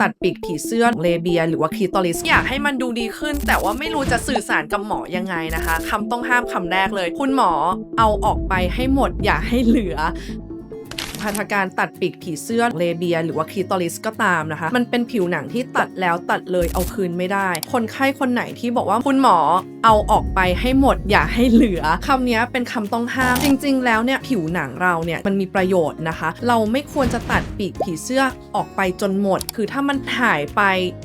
ตัดปีกผีเสื้อเลเบีย หรือว่าคลีตอลิสอยากให้มันดูดีขึ้น แต่ว่าไม่รู้จะสื่อสารกับหมอยังไงนะคะคำต้องห้ามคำแรกเลย คุณหมอเอาออกไปให้หมดอย่าให้เหลือ พัฒการตัดปีกผีเสื้อเลเบีย หรือว่าคลีตอริสก็ตามนะคะ มันเป็นผิวหนังที่ตัดแล้วตัดเลยเอาคืนไม่ได้ คนไข้คนไหนที่บอกว่าคุณหมอเอาออกไปให้หมดอย่าให้เหลือคำนี้เป็นคำต้องห้าม จริง ๆ แล้วเนี่ยผิวหนังเราเนี่ยมันมีประโยชน์นะคะ เราไม่ควรจะตัดปีกผีเสื้อออกไปจนหมด คือถ้ามันหายไป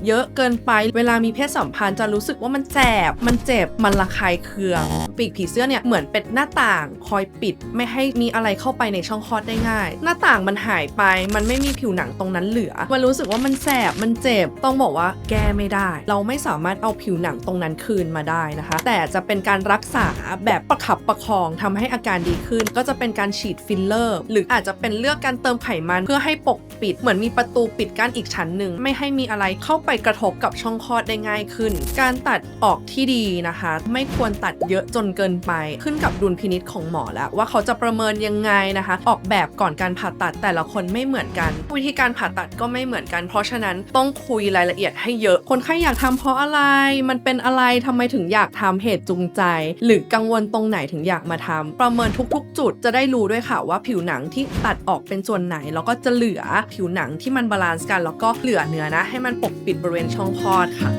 เยอะเกินไป เวลามีเพศสัมพันธ์จะรู้สึกว่ามันแสบมันเจ็บมันระคายเคือง ปีกผีเสื้อเนี่ยเหมือนเป็นหน้าต่างคอยปิด ไม่ให้มีอะไรเข้าไปในช่องคลอดได้ง่ายหน้าต่างมันหายไป มันไม่มีผิวหนังตรงนั้นเหลือ มันรู้สึกว่ามันแสบ มันเจ็บ ต้องบอกว่าแก้ไม่ได้ เราไม่สามารถเอาผิวหนังตรงนั้นคืนมาได้นะคะ แต่จะเป็นการรักษาแบบประคับประคองทำให้อาการดีขึ้น ก็จะเป็นการฉีดฟิลเลอร์ หรืออาจจะเป็นเลือกการเติมไขมันเพื่อให้ปกปิด เหมือนมีประตูปิดกั้นอีกชั้นหนึ่ง ไม่ให้มีอะไรเข้าไปกระทบกับช่องคลอดได้ง่ายขึ้น การตัดออกที่ดีนะคะ ไม่ควรตัดเยอะจนเกินไป ขึ้นกับดุลพินิษของหมอแล้วว่าเขาจะประเมินยังไงนะคะ ออกแบบก่อนการผ่าตัดแต่ละคนไม่เหมือนกัน วิธีการผ่าตัดก็ไม่เหมือนกัน เพราะฉะนั้นต้องคุยรายละเอียดให้เยอะ คนไข้อยากทำเพราะอะไร มันเป็นอะไรทำไมถึงอยากทำเหตุจูงใจ หรือกังวลตรงไหนถึงอยากมาทำประเมินทุกๆ จุดจะได้รู้ด้วยค่ะว่าผิวหนังที่ตัดออกเป็นส่วนไหน แล้วก็จะเหลือผิวหนังที่มันบาลานซ์กัน แล้วก็เหลือเนื้อนะ ให้มันปกปิดบริเวณช่องคลอดค่ะ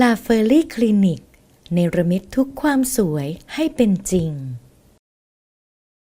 ลาเฟอรี่คลินิกเนรมิตทุกความสวยให้เป็นจริง